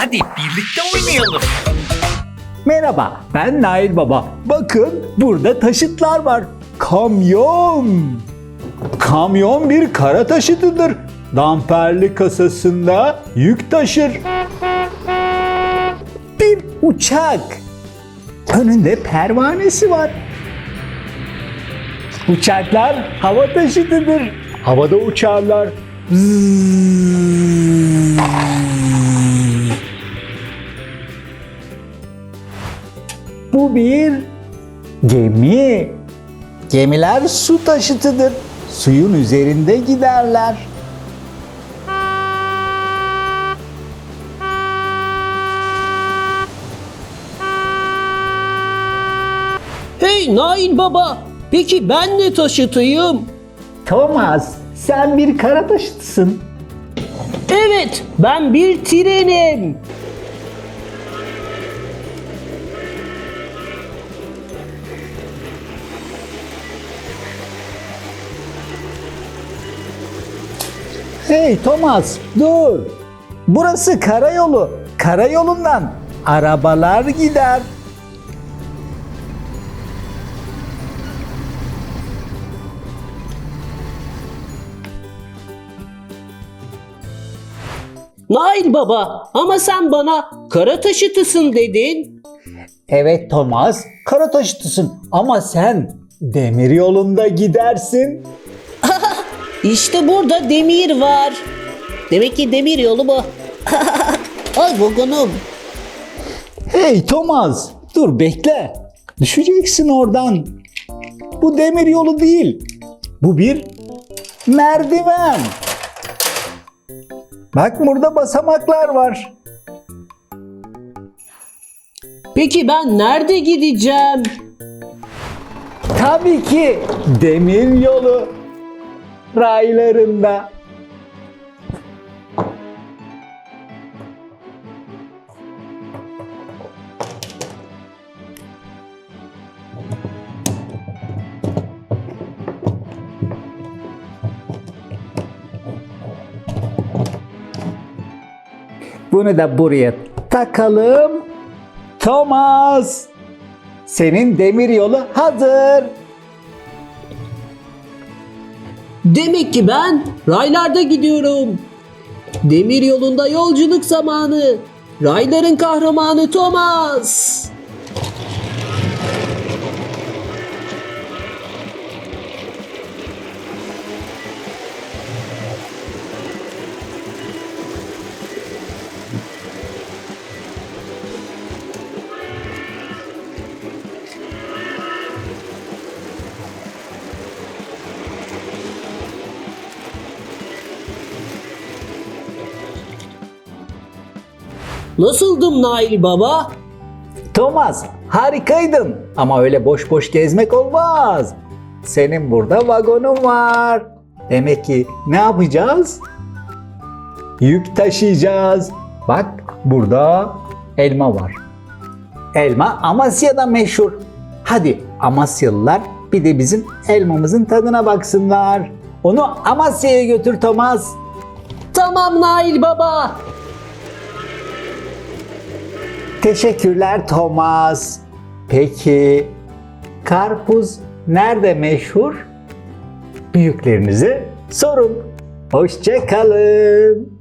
Hadi birlikte oynayalım. Merhaba, ben Nail Baba. Bakın burada taşıtlar var. Kamyon. Kamyon bir kara taşıtıdır. Damperli kasasında yük taşır. Bir uçak. Önünde pervanesi var. Uçaklar hava taşıtıdır. Havada uçarlar. Zzzz. Bu bir gemi. Gemiler su taşıtıdır. Suyun üzerinde giderler. Hey Nail Baba, peki ben ne taşıtayım? Thomas, sen bir kara taşıtısın. Evet, ben bir trenim. Hey Thomas, dur. Burası karayolu. Karayolundan arabalar gider. Nail Baba, ama sen bana kara taşıtısın dedin. Evet Thomas, kara taşıtısın ama sen demir yolunda gidersin. İşte burada demir var. Demek ki demir yolu bu. Ay vagonum. Hey Thomas, dur bekle. Düşeceksin oradan. Bu demir yolu değil. Bu bir merdiven. Bak burada basamaklar var. Peki ben nerede gideceğim? Tabii ki demir yolu raylarında. Bunu da buraya takalım. Thomas, senin demir yolu hazır. Demek ki ben raylarda gidiyorum. Demir yolunda yolculuk zamanı. Rayların kahramanı Thomas. Nasıldım Nail Baba? Thomas, harikaydın. Ama öyle boş boş gezmek olmaz. Senin burada vagonun var. Demek ki ne yapacağız? Yük taşıyacağız. Bak burada elma var. Elma Amasya'da meşhur. Hadi Amasyalılar bir de bizim elmamızın tadına baksınlar. Onu Amasya'ya götür Thomas. Tamam Nail Baba. Teşekkürler Thomas. Peki karpuz nerede meşhur? Büyüklerinize sorun. Hoşçakalın.